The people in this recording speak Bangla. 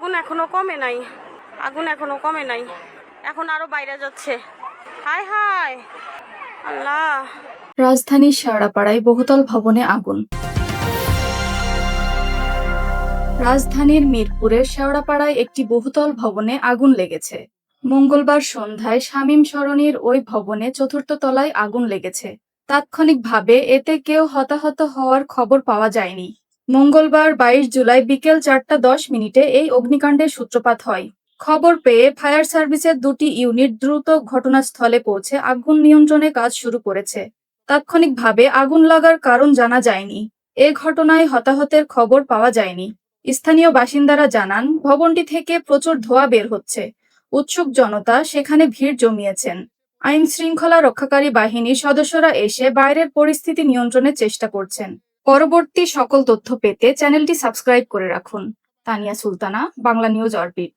আগুন এখনও কমে নাই। আগুন এখনও কমে নাই। এখন আরও বাইরে যাচ্ছে। হাই হাই আল্লাহ। রাজধানীর শেওড়াপাড়ায় বহুতল ভবনে আগুন। রাজধানীর মিরপুরের শেওড়াপাড়ায় একটি বহুতল ভবনে আগুন লেগেছে। মঙ্গলবার সন্ধ্যায় শামীম সরণির ওই ভবনে চতুর্থ তলায় আগুন লেগেছে। তাৎক্ষণিকভাবে এতে কেউ হতাহত হওয়ার খবর পাওয়া যায়নি। মঙ্গলবার বাইশ জুলাই বিকেল চারটা দশ মিনিটে এই অগ্নিকাণ্ডের সূত্রপাত হয়। খবর পেয়ে ফায়ার সার্ভিসের দুটি ইউনিট দ্রুত ঘটনাস্থলে পৌঁছে আগুন নিয়ন্ত্রণে কাজ শুরু করেছে। তাৎক্ষণিকভাবে আগুন লাগার কারণ জানা যায়নি। এ ঘটনায় হতাহতের খবর পাওয়া যায়নি। স্থানীয় বাসিন্দারা জানান, ভবনটি থেকে প্রচুর ধোঁয়া বের হচ্ছে। উৎসুক জনতা সেখানে ভিড় জমিয়েছেন। আইন শৃঙ্খলা রক্ষাকারী বাহিনীর সদস্যরা এসে বাইরের পরিস্থিতি নিয়ন্ত্রণের চেষ্টা করছেন। পরবর্তী সকল তথ্য পেতে চ্যানেলটি সাবস্ক্রাইব করে রাখুন। Tania Sultana Bangla news orbit.